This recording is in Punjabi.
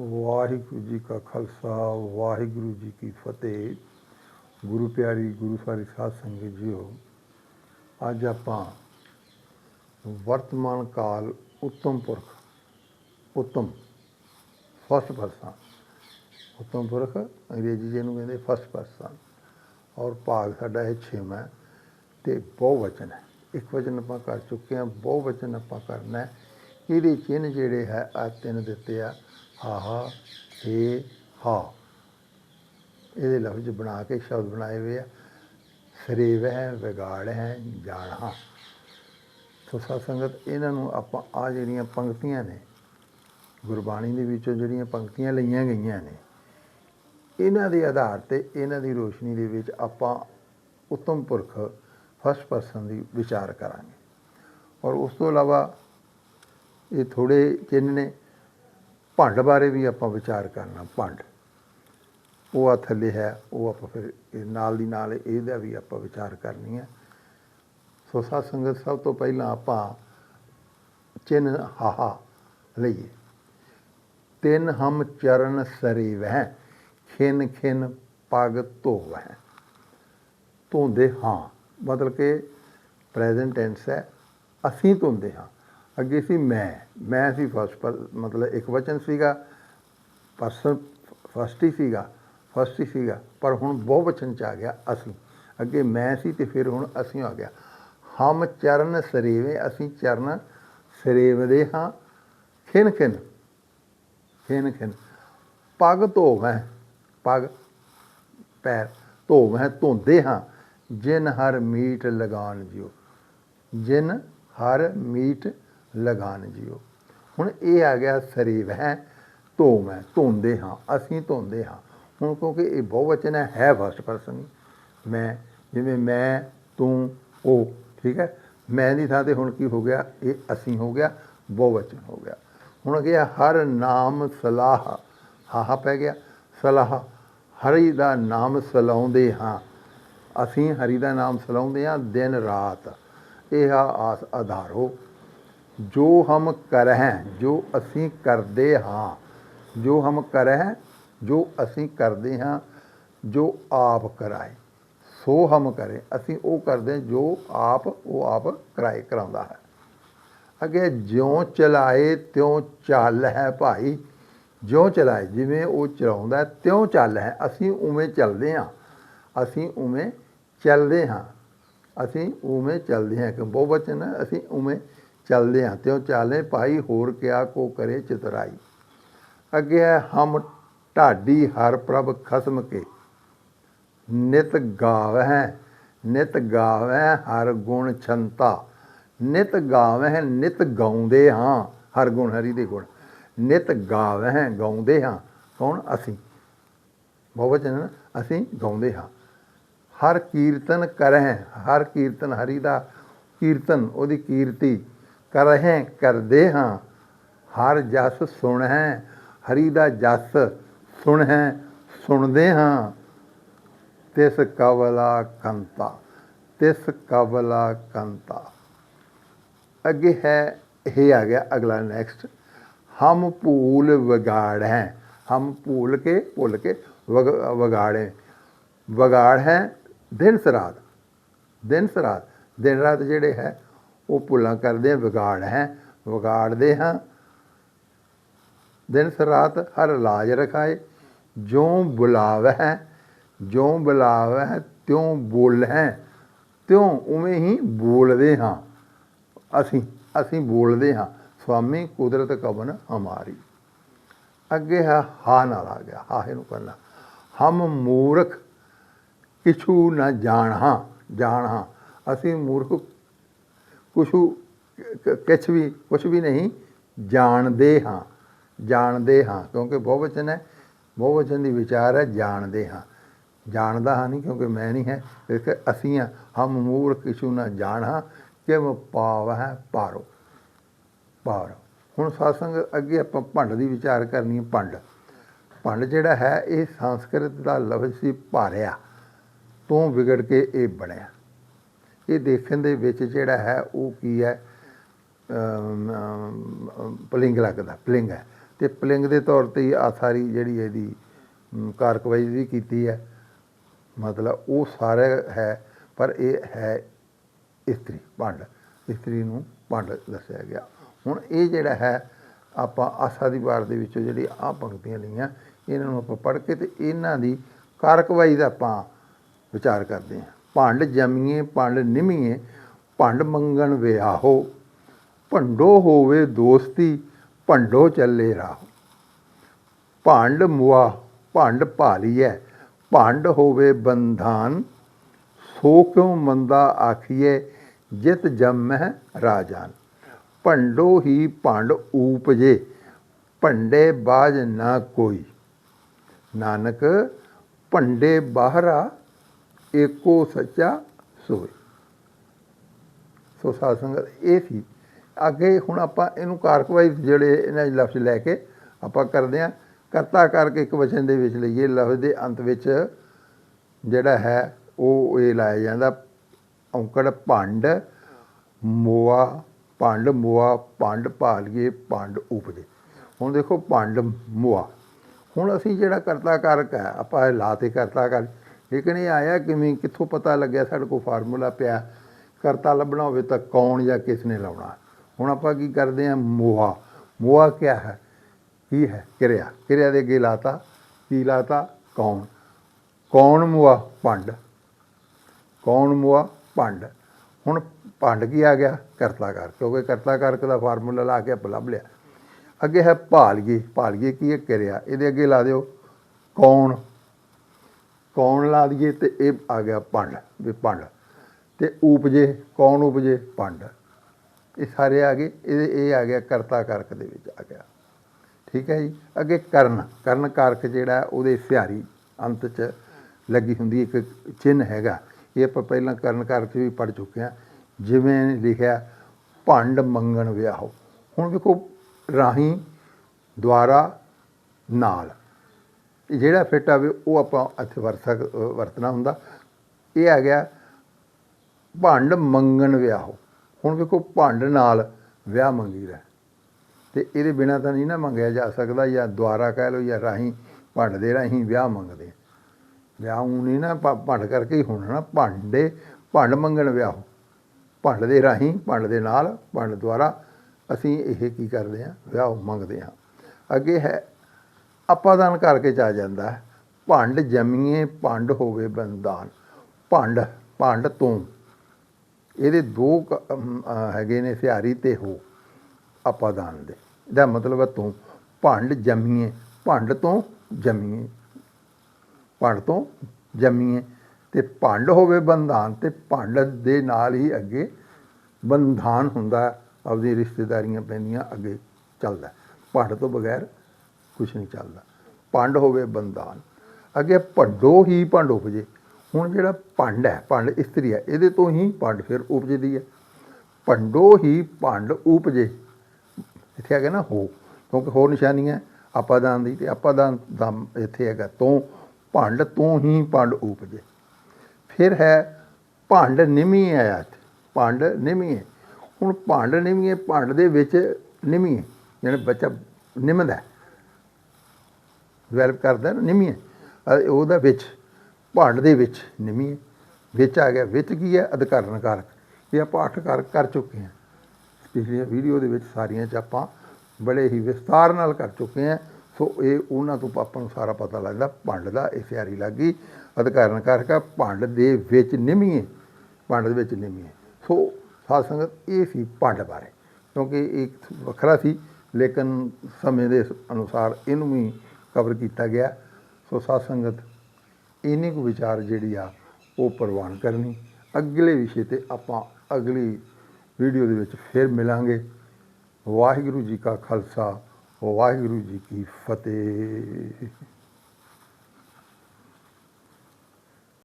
ਵਾਹਿਗੁਰੂ ਜੀ ਕਾ ਖਾਲਸਾ, ਵਾਹਿਗੁਰੂ ਜੀ ਕੀ ਫਤਿਹ। ਗੁਰੂ ਪਿਆਰੀ, ਗੁਰੂ ਸਾਰੀ ਸਾਧ ਸੰਗਤ ਜੀਓ, ਅੱਜ ਆਪਾਂ ਵਰਤਮਾਨ ਕਾਲ ਉੱਤਮ ਪੁਰਖ, ਉੱਤਮ ਫਸਟ ਪਰਸਨ। ਉੱਤਮ ਪੁਰਖ ਅੰਗਰੇਜ਼ੀ ਜਿਹਨੂੰ ਕਹਿੰਦੇ ਫਸਟ ਪਰਸਨ। ਔਰ ਭਾਗ ਸਾਡਾ ਇਹ ਛੇਵਾਂ ਤੇ ਬਹੁ ਵਚਨ ਹੈ। ਇੱਕ ਵਚਨ ਆਪਾਂ ਕਰ ਚੁੱਕੇ ਹਾਂ ਬਹੁ ਵਚਨ ਆਪਾਂ ਕਰਨਾ ਇਹਦੇ ਚਿੰਨ੍ਹ ਜਿਹੜੇ ਹੈ ਆ ਤਿੰਨ ਦਿੱਤੇ ਆ। ਹਾਹਾ ਹੇ ਹਾ। ਇਹਦੇ ਲਫ਼ਜ਼ ਬਣਾ ਕੇ ਸ਼ਬਦ ਬਣਾਏ ਹੋਏ ਆ। ਸਰੇਵ ਹੈ ਵਿਗਾੜ ਹੈ ਜਾਣਾ ਸੋ ਸਾਧ ਸੰਗਤ ਇਹਨਾਂ ਨੂੰ ਆਪਾਂ ਆ ਜਿਹੜੀਆਂ ਪੰਕਤੀਆਂ ਨੇ, ਗੁਰਬਾਣੀ ਦੇ ਵਿੱਚੋਂ ਜਿਹੜੀਆਂ ਪੰਕਤੀਆਂ ਲਈਆਂ ਗਈਆਂ ਨੇ, ਇਹਨਾਂ ਦੇ ਆਧਾਰ ਤੇ ਇਹਨਾਂ ਦੀ ਰੋਸ਼ਨੀ ਦੇ ਵਿੱਚ ਆਪਾਂ ਉੱਤਮ ਪੁਰਖ ਫਸਟ ਪਰਸਨ ਦੀ ਵਿਚਾਰ ਕਰਾਂਗੇ। ਔਰ ਉਸ ਤੋਂ ਇਲਾਵਾ ਇਹ ਥੋੜੇ ਚਿੰਨ੍ਹ ਨੇ ਭੰਡ ਬਾਰੇ ਵੀ ਆਪਾਂ ਵਿਚਾਰ ਕਰਨਾ, ਭੰਡ। ਉਹ ਆ ਥੱਲੇ ਹੈ, ਉਹ ਆਪਾਂ ਫਿਰ ਨਾਲ ਦੀ ਨਾਲ ਇਹਦਾ ਵੀ ਆਪਾਂ ਵਿਚਾਰ ਕਰਨੀ ਹੈ। ਸੋ ਸਾਧ ਸੰਗਤ ਸਭ ਤੋਂ ਪਹਿਲਾਂ ਆਪਾਂ ਚਿੰਨ੍ਹ ਹਾਹਾ ਲਈਏ। ਤਿੰਨ ਹਮ ਚਰਨ ਸਰੇ ਵਹਿ ਖਿਨ ਖਿਨ ਪਗ ਧੋਵਹਿ। ਧੋਂਦੇ ਹਾਂ, ਮਤਲਬ ਕਿ ਪ੍ਰੈਜ਼ੈਂਟ ਟੈਂਸ ਹੈ, ਅਸੀਂ ਧੋਂਦੇ ਹਾਂ। ਅੱਗੇ ਸੀ ਮੈਂ ਮੈਂ ਸੀ ਫਸਟ ਪਰ ਮਤਲਬ ਇੱਕ ਵਚਨ ਸੀਗਾ ਪਰਸਨ ਫਸਟ ਹੀ ਸੀਗਾ ਫਸਟ ਹੀ ਸੀਗਾ, ਪਰ ਹੁਣ ਬਹੁ ਵਚਨ ਚ ਆ ਗਿਆ ਅਸੀਂ। ਅੱਗੇ ਮੈਂ ਸੀ ਤੇ ਫਿਰ ਹੁਣ ਅਸੀਂ ਆ ਗਿਆ। ਹਮ ਚਰਨ ਸਰੇਵੇਂ, ਅਸੀਂ ਚਰਨ ਸਰੇਵਦੇ ਹਾਂ। ਖਿਨ ਖਿਨ ਖਿਨ ਖਿਨ। ਪਗ ਧੋਵੈ, ਪਗ, ਪੈਰ ਧੋਵੈ, ਧੋਂਦੇ ਹਾਂ। ਜਿਨ ਹਰ ਮੀਟ ਲਗਾਨ ਜਿਓ ਜਿਨ ਹਰ ਮੀਟ ਲਗਾਨ ਜਿਓ। ਹੁਣ ਇਹ ਆ ਗਿਆ ਸਰੀਰ ਹੈ, ਧੋ ਮੈਂ, ਧੋਂਦੇ ਹਾਂ, ਅਸੀਂ ਧੋਂਦੇ ਹਾਂ। ਹੁਣ ਕਿਉਂਕਿ ਇਹ ਬਹੁਵਚਨ ਹੈ ਹੈ ਫਸਟ ਪਰਸਨ ਮੈਂ, ਜਿਵੇਂ ਮੈਂ, ਤੂੰ, ਉਹ, ਠੀਕ ਹੈ? ਮੈਂ ਦੀ ਥਾਂ ਤੇ ਹੁਣ ਕੀ ਹੋ ਗਿਆ? ਇਹ ਅਸੀਂ ਹੋ ਗਿਆ ਬਹੁਵਚਨ ਹੋ ਗਿਆ। ਹੁਣ ਗਿਆ ਹਰ ਨਾਮ ਸਲਾਹ। ਹਾਹਾ ਪੈ ਗਿਆ। ਸਲਾਹ, ਹਰੀ ਦਾ ਨਾਮ ਸਲਾਉਂਦੇ ਹਾਂ। ਅਸੀਂ ਹਰੀ ਦਾ ਨਾਮ ਸਲਾਉਂਦੇ ਹਾਂ ਦਿਨ ਰਾਤ। ਇਹ ਆ ਆਸ ਆਧਾਰੋ। ਜੋ ਹਮ ਕਰਹਿ, ਜੋ ਅਸੀਂ ਕਰਦੇ ਹਾਂ। ਜੋ ਹਮ ਕਰਹਿ, ਜੋ ਅਸੀਂ ਕਰਦੇ ਹਾਂ, ਜੋ ਆਪ ਕਰਾਏ। ਸੋ ਹਮ ਕਰੇ, ਅਸੀਂ ਉਹ ਕਰਦੇ ਜੋ ਆਪ, ਉਹ ਆਪ ਕਰਾਏ, ਕਰਾਉਂਦਾ ਹੈ। ਅੱਗੇ ਜਿਉਂ ਚਲਾਏ, ਤਿਉਂ ਚੱਲ ਹੈ ਭਾਈ। ਜਿਉਂ ਚਲਾਏ, ਜਿਵੇਂ ਉਹ ਚਲਾਉਂਦਾ ਤਿਉਂ ਚੱਲ ਹੈ। ਅਸੀਂ ਉਵੇਂ ਚੱਲਦੇ ਹਾਂ। ਅਸੀਂ ਉਵੇਂ ਚੱਲਦੇ ਹਾਂ। ਅਸੀਂ ਉਵੇਂ ਚੱਲਦੇ ਹਾਂ। ਕਿ ਬਹੁਵਚਨ ਅਸੀਂ ਉਵੇਂ ਚੱਲਦੇ ਹਾਂ, ਤਿਉਂ ਚਾਲੇ ਭਾਈ ਹੋਰ ਕਿਆ ਕੋ ਕਰੇ ਚਿਤਰਾਈ। ਅੱਗੇ ਹੈ, ਹਮ ਢਾਡੀ ਹਰ ਪ੍ਰਭ ਖਸਮ ਕੇ। ਨਿਤ ਗਾਵਹਿ ਨਿਤ ਗਾਵਹਿ ਹਰ ਗੁਣ ਛੰਤਾ। ਨਿਤ ਗਾਵਹਿ, ਨਿਤ ਗਾਉਂਦੇ ਹਾਂ, ਹਰ ਗੁਣ, ਹਰੀ ਦੇ ਗੁਣ। ਨਿਤ ਗਾਵਹਿ, ਗਾਉਂਦੇ ਹਾਂ, ਕੌਣ? ਅਸੀਂ। ਬਹੁਵਚਨ ਅਸੀਂ ਗਾਉਂਦੇ ਹਾਂ। ਹਰ ਕੀਰਤਨ ਕਰਹਿ, ਹਰ ਕੀਰਤਨ ਹਰੀ ਦਾ ਕੀਰਤਨ, ਉਹਦੀ ਕੀਰਤੀ ਕਰਹਿ ਕਰਦੇ ਹਾਂ। ਹਰ ਜਸ ਸੁਣਹਿ, ਹਰੀ ਦਾ ਜਸ ਸੁਣਹਿ, ਸੁਣਦੇ ਹਾਂ। ਤਿਸ ਕਵਲਾ ਕੰਤਾ, ਤਿਸ ਕਵਲਾ ਕੰਤਾ। ਅੱਗੇ ਹੈ, ਇਹ ਆ ਗਿਆ ਅਗਲਾ ਨੈਕਸਟ ਹਮ ਭੂਲ ਵਿਗਾੜ ਹੈ ਹਮ ਭੂਲ ਕੇ ਭੁੱਲ ਕੇ ਵਗ- ਵਿਗਾੜੇ ਵਿਗਾੜ ਹੈ ਦਿਨ ਸਰਾਤ ਦਿਨ ਸਰਾਤ, ਦਿਨ ਰਾਤ ਜਿਹੜੇ ਹੈ ਉਹ ਭੁੱਲਾਂ ਕਰਦੇ ਆ, ਵਿਗਾੜ ਹੈ, ਵਿਗਾੜਦੇ ਹਾਂ। ਦਿਨ ਸਰਾਤ ਹਰ ਲਾਜ ਰਖਾਏ ਜੋ ਬੁਲਾਵਹਿ ਜੋ ਬੁਲਾਵਹਿ, ਤਿਉ ਬੋਲਹਿ, ਤਿਉ ਉਵੇਂ ਹੀ ਬੋਲਦੇ ਹਾਂ। ਅਸੀਂ ਅਸੀਂ ਬੋਲਦੇ ਹਾਂ, ਸੁਆਮੀ, ਕੁਦਰਤ ਕਵਨ ਹਮਾਰੀ? ਅੱਗੇ ਹੈ, ਹਾ ਨਾਲ ਆ ਗਿਆ ਹਾਹੇ ਨੂੰ ਕਰਨਾ। ਹਮ ਮੂਰਖ, ਕਿਛੂ ਨਾ ਜਾਣਾਂ ਜਾਣਾਂ, ਅਸੀਂ ਮੂਰਖ ਕੁਛੂ ਕਿਛ ਵੀ, ਕੁਛ ਵੀ ਨਹੀਂ, ਜਾਣਦੇ ਹਾਂ ਜਾਣਦੇ ਹਾਂ, ਕਿਉਂਕਿ ਬਹੁਵਚਨ ਹੈ, ਬਹੁਵਚਨ ਦੀ ਵਿਚਾਰ ਹੈ, ਜਾਣਦੇ ਹਾਂ। ਜਾਣਦਾ ਹਾਂ ਨਹੀਂ, ਕਿਉਂਕਿ ਮੈਂ ਨਹੀਂ ਹੈ, ਇਸ ਅਸੀਂ ਹਾਂ, ਹਮ ਮੂਰਖ ਕਿਛੂ ਨਾ ਜਾਣਾਂ ਕਿਵ ਪਾਵ ਹੈ ਪਾਰੋ। ਪਾਰ। ਹੁਣ ਸਾਸੰਗ ਅੱਗੇ ਆਪਾਂ ਭੰਡ ਦੀ ਵਿਚਾਰ ਕਰਨੀ ਹੈ, ਭੰਡ। ਭੰਡ ਜਿਹੜਾ ਹੈ, ਇਹ ਸੰਸਕ੍ਰਿਤ ਦਾ ਲਫ਼ਜ਼ ਸੀ, ਭਾਰਿਆ। ਤੋਂ ਵਿਗੜ ਕੇ ਇਹ ਬਣਿਆ। ਇਹ ਦੇਖਣ ਦੇ ਵਿੱਚ ਜਿਹੜਾ ਹੈ, ਉਹ ਕੀ ਹੈ? ਪਲਿੰਗ ਲੱਗਦਾ, ਪਲਿੰਗ ਹੈ। ਤੇ ਪਲਿੰਗ ਦੇ ਤੌਰ ਤੇ ਹੀ ਆ ਜਿਹੜੀ ਇਹਦੀ ਕਾਰਕਵਾਈ ਵੀ ਕੀਤੀ ਹੈ। ਮਤਲਬ ਉਹ ਸਾਰਾ ਹੈ, ਪਰ ਇਹ ਹੈ ਇਸਤਰੀ, ਭੰਡ। ਇਸਤਰੀ ਨੂੰ ਭੰਡ ਦੱਸਿਆ ਗਿਆ। ਹੁਣ ਇਹ ਜਿਹੜਾ ਹੈ, ਆਪਾਂ ਆਸਾ ਦੀ ਵਾਰ ਦੇ ਵਿੱਚੋਂ ਜਿਹੜੀ ਆ ਪੰਕਤੀਆਂ ਲਈਆਂ, ਇਹਨਾਂ ਨੂੰ ਆਪਾਂ ਪੜ੍ਹ ਕੇ ਤੇ ਇਹਨਾਂ ਦੀ ਕਾਰਕਵਾਈ ਦਾ ਆਪਾਂ ਵਿਚਾਰ ਕਰਦੇ ਹਾਂ। ਭੰਡ ਜਮੀਏ, ਭੰਡ ਨਿਮੀਏ, ਭੰਡ ਮੰਗਣ ਵਿਆਹੋ। ਭੰਡੋ ਹੋਵੇ ਦੋਸਤੀ, ਭੰਡੋ ਚੱਲੇ ਰਾਹੋ। ਭੰਡ ਮੁਆ, ਭੰਡ ਭਾਲੀਐ, ਭੰਡ ਹੋਵੇ ਬੰਧਾਨ। ਸੋ ਕਿਉ ਮੰਦਾ ਆਖੀਏ ਜਿਤ ਜੰਮਹਿ ਰਾਜਾਨ। ਭੰਡੋ ਹੀ ਭੰਡ ਊਪਜੇ, ਭੰਡੇ ਬਾਜ ਨਾ ਕੋਈ। ਨਾਨਕ, ਭੰਡੇ ਬਾਹਰਾ ਏਕੋ ਸੱਚਾ ਸੋਈ ਸੋ ਸਾਧ ਸੰਗਤ, ਇਹ ਸੀ। ਅੱਗੇ ਹੁਣ ਆਪਾਂ ਇਹਨੂੰ ਕਾਰਕਵਾਈ ਜਿਹੜੇ ਇਹਨਾਂ ਦੇ ਲਫ਼ਜ਼ ਲੈ ਕੇ ਆਪਾਂ ਕਰਦੇ ਹਾਂ। ਕਰਤਾ ਕਰਕੇ ਇੱਕ ਵਚਨ ਦੇ ਵਿੱਚ ਲਈਏ, ਲਫ਼ਜ਼ ਦੇ ਅੰਤ ਵਿੱਚ ਜਿਹੜਾ ਹੈ, ਉਹ ਇਹ ਲਾਇਆ ਜਾਂਦਾ, ਔਂਕੜ ਭੰਡ, ਮੋਆ ਭੰਡ ਮੋਆ ਭੰਡ ਭਾਲੀਏ, ਭੰਡ ਉਪਜੇ। ਹੁਣ ਦੇਖੋ, ਭੰਡ ਮੋਆ। ਹੁਣ ਅਸੀਂ ਜਿਹੜਾ ਕਰਤਾ ਕਾਰਕ ਹੈ, ਆਪਾਂ ਇਹ ਲਾਤੇ ਕਰਤਾ ਕਰ ਲੇਕਿਨ ਇਹ ਆਇਆ ਕਿਵੇਂ, ਕਿੱਥੋਂ ਪਤਾ ਲੱਗਿਆ ਸਾਡੇ ਕੋਲ ਫਾਰਮੂਲਾ ਪਿਆ, ਕਰਤਾ ਲੱਭਣਾ ਹੋਵੇ ਤਾਂ ਕੌਣ ਜਾਂ ਕਿਸ ਨੇ ਲਾਉਣਾ। ਹੁਣ ਆਪਾਂ ਕੀ ਕਰਦੇ ਹਾਂ, ਮੋਹਾ। ਮੋਹਾ ਕਿਆ ਹੈ? ਕੀ ਹੈ? ਕਿਰਿਆ। ਕਿਰਿਆ ਦੇ ਅੱਗੇ ਲਾਤਾ। ਕੀ ਲਾਤਾ? ਕੌਣ। ਕੌਣ ਮੁਆ ਭੰਡ ਕੌਣ ਮੁਆ ਭੰਡ ਹੁਣ ਭੰਡ ਕੀ ਆ ਗਿਆ? ਕਰਤਾ ਕਰ ਕਿਉਂਕਿ ਕਰਤਾ ਕਾਰਕ ਦਾ ਫਾਰਮੂਲਾ ਲਾ ਕੇ ਆਪਾਂ ਲੱਭ ਲਿਆ। ਅੱਗੇ ਹੈ ਭਾਲਗੀ। ਭਾਲਗੀ ਕੀ ਹੈ? ਕਿਰਿਆ। ਇਹਦੇ ਅੱਗੇ ਲਾ ਦਿਓ। ਕੌਣ? ਕੌਣ ਲਾ ਦਈਏ ਤੇ ਇਹ ਆ ਗਿਆ ਭੰਡ ਵੀ ਭੰਡ ਤੇ ਉਪਜੇ, ਕੌਣ ਉਪਜੇ? ਭੰਡ ਇਹ ਸਾਰੇ ਆ ਗਏ, ਇਹ ਇਹ ਆ ਗਿਆ ਕਰਤਾ ਕਾਰਕ ਦੇ ਵਿੱਚ ਆ ਗਿਆ। ਠੀਕ ਹੈ ਜੀ? ਅੱਗੇ ਕਰਨ ਕਰਨ ਕਾਰਕ ਜਿਹੜਾ ਉਹਦੇ ਸਿਹਾਰੀ ਅੰਤ 'ਚ ਲੱਗੀ ਹੁੰਦੀ ਇੱਕ ਚਿੰਨ ਹੈਗਾ। ਇਹ ਆਪਾਂ ਪਹਿਲਾਂ ਕਰਨ ਕਾਰਕ 'ਚ ਵੀ ਪੜ ਚੁੱਕੇ ਹਾਂ। ਜਿਵੇਂ ਲਿਖਿਆ ਭੰਡ ਮੰਗਣ ਵਿਆਹੋ। ਹੁਣ ਵੇਖੋ, ਰਾਹੀਂ ਦੁਆਰਾ ਨਾਲ। ਜਿਹੜਾ ਫਿੱਟ ਆਵੇ ਉਹ ਆਪਾਂ ਇੱਥੇ ਵਰਤ ਸਕ, ਵਰਤਣਾ ਹੁੰਦਾ। ਇਹ ਆ ਗਿਆ ਭੰਡ ਮੰਗਣ ਵਿਆਹੋ। ਹੁਣ ਵੇਖੋ ਭੰਡ ਨਾਲ ਵਿਆਹ ਮੰਗੀ ਦਾ। ਤੇ ਇਹਦੇ ਬਿਨਾ ਤਾਂ ਨਹੀਂ ਨਾ ਮੰਗਿਆ ਜਾ ਸਕਦਾ ਜਾਂ ਦੁਆਰਾ ਕਹਿ ਲਓ ਜਾਂ ਰਾਹੀਂ ਭੰਡ ਦੇ ਰਾਹੀਂ ਵਿਆਹ ਮੰਗਦੇ ਆ। ਵਿਆਹ ਊਂ ਨਹੀਂ ਨਾ ਭ- ਭੰਡ ਕਰਕੇ ਹੀ ਹੋਣਾ ਨਾ। ਭਾਂਡੇ, ਭੰਡ ਮੰਗਣ ਵਿਆਹੋ। ਭੰਡ ਦੇ ਰਾਹੀਂ, ਭੰਡ ਦੇ ਨਾਲ, ਭੰਡ ਦੁਆਰਾ ਅਸੀਂ ਇਹ ਕੀ ਕਰਦੇ ਹਾਂ ਵਿਆਹ ਮੰਗਦੇ ਹਾਂ ਅੱਗੇ ਹੈ ਆਪਾਦਾਨ ਕਰਕੇ ਚ ਆ ਜਾਂਦਾ ਹੈ। ਭੰਡ ਜਮੀਏ, ਭੰਡ ਹੋਵੇ ਬੰਦਾਨ ਭੰਡ ਭੰਡ ਤੋਂ। ਇਹਦੇ ਦੋ ਕ- ਹੈਗੇ ਨੇ ਸਿਹਾਰੀ ਤੇ ਹੋ। ਆਪਾਦਾਨ ਦੇ। ਇਹਦਾ ਮਤਲਬ ਹੈ ਤੂੰ। ਭੰਡ ਜਮੀਏ, ਭੰਡ ਤੋਂ ਜਮੀਏ। ਭੰਡ ਤੋਂ ਜਮੀਏ। ਤੇ ਭੰਡ ਹੋਵੇ ਬੰਧਾਨ, ਤੇ ਭੰਡ ਦੇ ਨਾਲ ਹੀ ਅੱਗੇ ਬੰਧਾਨ ਹੁੰਦਾ ਆਪਦੀ ਰਿਸ਼ਤੇਦਾਰੀਆਂ ਪੈਂਦੀਆਂ, ਅੱਗੇ ਚੱਲਦਾ ਹੈ। ਭੰਡ ਤੋਂ ਬਗੈਰ ਕੁਝ ਨਹੀਂ ਚੱਲਦਾ। ਭੰਡ ਹੋਵੇ ਬੰਦਾਨ ਅੱਗੇ ਭੰਡੋ ਹੀ ਭੰਡ ਉਪਜੇ। ਹੁਣ ਜਿਹੜਾ ਭੰਡ ਹੈ, ਭੰਡ ਇਸਤਰੀ ਹੈ, ਇਹਦੇ ਤੋਂ ਹੀ ਭੰਡ ਫਿਰ ਉਪਜਦੀ ਹੈ। ਭੰਡੋ ਹੀ ਭੰਡ ਉਪਜੇ। ਇੱਥੇ ਹੈਗਾ ਨਾ ਹੋ, ਕਿਉਂਕਿ ਹੋਰ ਨਿਸ਼ਾਨੀਆਂ ਹੈ ਆਪਾਦਾਨ ਦੀ ਤੇ ਆਪਾਦਾਨ ਦਾ ਇੱਥੇ ਹੈਗਾ ਤੋਂ, ਭੰਡ ਤੋਂ ਹੀ ਭੰਡ ਉਪਜੇ। ਫਿਰ ਹੈ ਭੰਡ ਨਿਮੀ ਆਇਆ ਇੱਥੇ ਭੰਡ ਨਿਮੀ ਹੈ। ਹੁਣ ਭੰਡ ਨਿਮੀ ਹੈ, ਭੰਡ ਦੇ ਵਿੱਚ ਨਿਮੀ ਹੈ ਜਿਹੜਾ ਬੱਚਾ ਨਿਮਦਾ ਡਿਵੈਲਪ ਕਰਦਾ ਨਾ ਨਿਮੀ ਹੈ। ਉਹਦਾ ਵਿੱਚ, ਭਾਂਡ ਦੇ ਵਿੱਚ ਨਿਮੀ ਹੈ। ਵਿੱਚ ਆ ਗਿਆ, ਵਿੱਚ ਕੀ ਹੈ? ਅਧਿਕਾਰਨ ਕਾਰਕ ਇਹ ਆਪਾਂ ਅੱਠ ਕਾਰਕ ਕਰ ਚੁੱਕੇ ਹਾਂ। ਪਿਛਲੀਆਂ ਵੀਡੀਓ ਦੇ ਵਿੱਚ ਸਾਰੀਆਂ ਚ ਆਪਾਂ ਬੜੇ ਹੀ ਵਿਸਤਾਰ ਨਾਲ ਕਰ ਚੁੱਕੇ ਹਾਂ। ਸੋ ਇਹ ਉਹਨਾਂ ਤੋਂ ਆਪਾਂ ਨੂੰ ਸਾਰਾ ਪਤਾ ਲੱਗਦਾ, ਭੰਡ ਦਾ, ਇਹ ਸਿਆਰੀ ਲੱਗੀ ਅਧਿਕਾਰਨ ਕਰਕੇ ਭੰਡ ਦੇ ਵਿੱਚ ਨਿਮੀਏ ਭੰਡ ਦੇ ਵਿੱਚ ਨਿਮੀਏ ਸੋ ਸਾਧ ਸੰਗਤ, ਇਹ ਸੀ ਭੰਡ ਬਾਰੇ। ਕਿਉਂਕਿ ਇਹ ਇੱਕ ਵੱਖਰਾ ਸੀ, ਲੇਕਿਨ ਸਮੇਂ ਦੇ ਅਨੁਸਾਰ ਇਹਨੂੰ ਵੀ ਕਵਰ ਕੀਤਾ ਗਿਆ। ਸੋ ਸਾਧ ਸੰਗਤ ਇੰਨੀ ਕੁ ਵਿਚਾਰ ਜਿਹੜੀ ਆ, ਉਹ ਪ੍ਰਵਾਨ ਕਰਨੀ। ਅਗਲੇ ਵਿਸ਼ੇ ਤੇ ਆਪਾਂ ਅਗਲੀ ਵੀਡੀਓ ਦੇ ਵਿੱਚ ਫਿਰ ਮਿਲਾਂਗੇ। ਵਾਹਿਗੁਰੂ ਜੀ ਕਾ ਖਾਲਸਾ, ਵਾਹਿਗੁਰੂ ਜੀ ਕੀ ਫਤਿਹ।